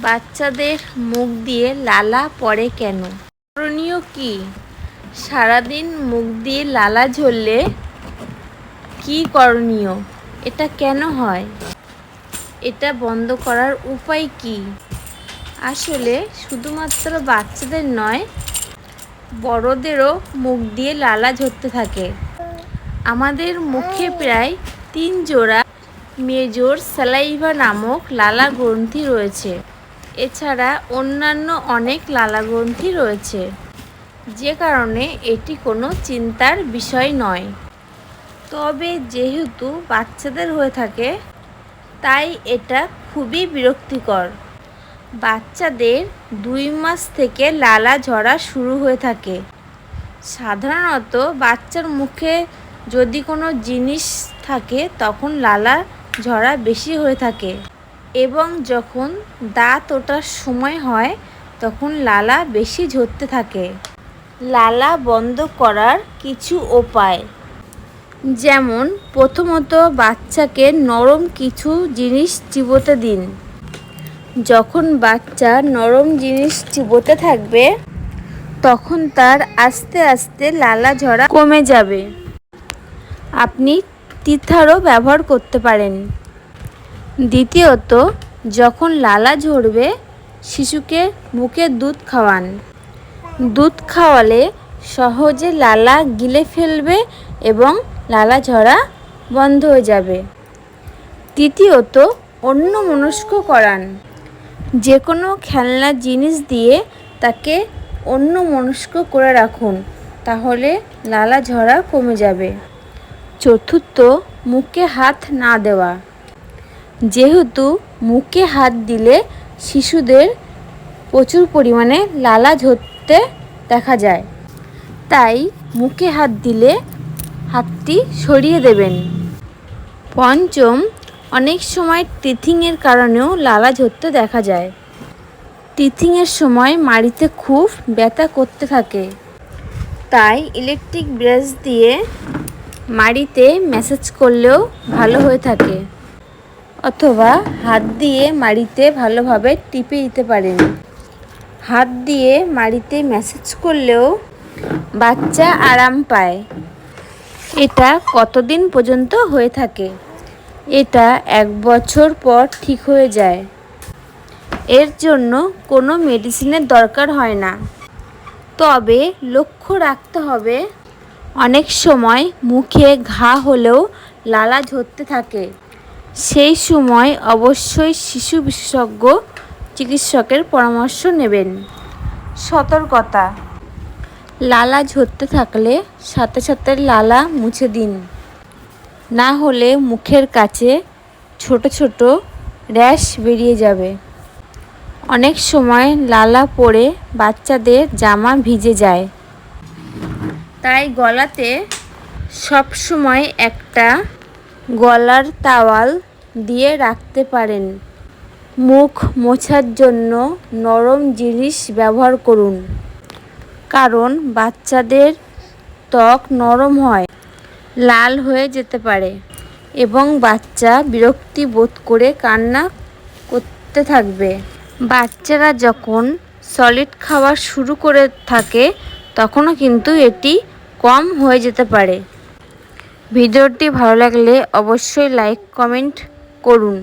বাচ্চাদের মুখ দিয়ে লালা পড়ে কেন? করণীয় কি? সারাদিন মুখ দিয়ে লালা ঝরলে কি করণীয়? এটা কেন হয়? এটা বন্ধ করার উপায় কি? আসলে শুধুমাত্র বাচ্চাদের নয়, বড়দেরও মুখ দিয়ে লালা ঝরতে থাকে। আমাদের মুখে প্রায় তিন জোড়া মেজর স্যালাইভা নামক লালা গ্রন্থি রয়েছে। এছাড়া অন্যান্য অনেক লালা গ্রন্থি রয়েছে। যে কারণে এটি কোনো চিন্তার বিষয় নয়। তবে যেহেতু বাচ্চাদের হয়ে থাকে, তাই এটা খুবই বিরক্তিকর। বাচ্চাদের দুই মাস থেকে লালা ঝরা শুরু হয়ে থাকে। সাধারণত বাচ্চার মুখে যদি কোনো জিনিস থাকে, তখন লালা ঝরা বেশি হয়ে থাকে। এবং যখন দাঁত ওঠার সময় হয়, তখন লালা বেশি ঝরতে থাকে। লালা বন্ধ করার কিছু উপায়। যেমন, প্রথমত বাচ্চাকে নরম কিছু জিনিস চিবোতে দিন। যখন বাচ্চা নরম জিনিস চিবোতে থাকবে, তখন তার আস্তে আস্তে লালা ঝরা কমে যাবে। আপনি তিথারও ব্যবহার করতে পারেন। দ্বিতীয়ত, যখন লালা ঝরবে, শিশুকে মুখে দুধ খাওয়ান। দুধ খাওয়ালে সহজে লালা গিলে ফেলবে এবং লালা ঝরা বন্ধ হয়ে যাবে। তৃতীয়ত, অন্য মনস্ক করান। যে কোনো খেলনা জিনিস দিয়ে তাকে অন্য মনস্ক করে রাখুন, তাহলে লালা ঝরা কমে যাবে। চতুর্থ, মুখে হাত না দেওয়া। যেহেতু মুখে হাত দিলে শিশুদের প্রচুর পরিমাণে লালা ঝরতে দেখা যায়, তাই মুখে হাত দিলে হাতটি সরিয়ে দেবেন। পঞ্চম, অনেক সময় টিথিংয়ের কারণেও লালা ঝরতে দেখা যায়। টিথিংয়ের সময় মাড়িতে খুব ব্যথা করতে থাকে। তাই ইলেকট্রিক ব্রাশ দিয়ে মাড়িতে ম্যাসাজ করলেও ভালো হয়ে থাকে। অথবা হাত দিয়ে মাড়িতে ভালোভাবে টিপে দিতে পারেন। হাত দিয়ে মাড়িতে ম্যাসাজ করলেও বাচ্চা আরাম পায়। এটা কতদিন পর্যন্ত হয়ে থাকে? এটা এক বছর পর ঠিক হয়ে যায়। এর জন্য কোনো মেডিসিনের দরকার হয় না। তবে লক্ষ্য রাখতে হবে, অনেক সময় মুখে ঘা হলেও লালা ঝরতে থাকে। সেই সময় অবশ্যই শিশু বিশেষজ্ঞ চিকিৎসকের পরামর্শ নেবেন। সতর্কতা। লালা ঝরতে থাকলে সাথে সাথে লালা মুছে দিন। না হলে মুখের কাছে ছোট ছোট র্যাশ বেরিয়ে যাবে। অনেক সময় লালা পড়ে বাচ্চাদের জামা ভিজে যায়। তাই গলাতে সব সময় একটা গলার তাওয়াল দিয়ে রাখতে পারেন। মুখ মোছার জন্য নরম জিনিস ব্যবহার করুন, কারণ বাচ্চাদের ত্বক নরম হয়, লাল হয়ে যেতে পারে এবং বাচ্চা বিরক্তি বোধ করে কান্না করতে থাকবে। বাচ্চারা যখন সলিড খাওয়া শুরু করে থাকে, তখনও কিন্তু এটি কম হয়ে যেতে পারে। ভিডিওটি ভালো লাগলে অবশ্যই লাইক কমেন্ট করুন।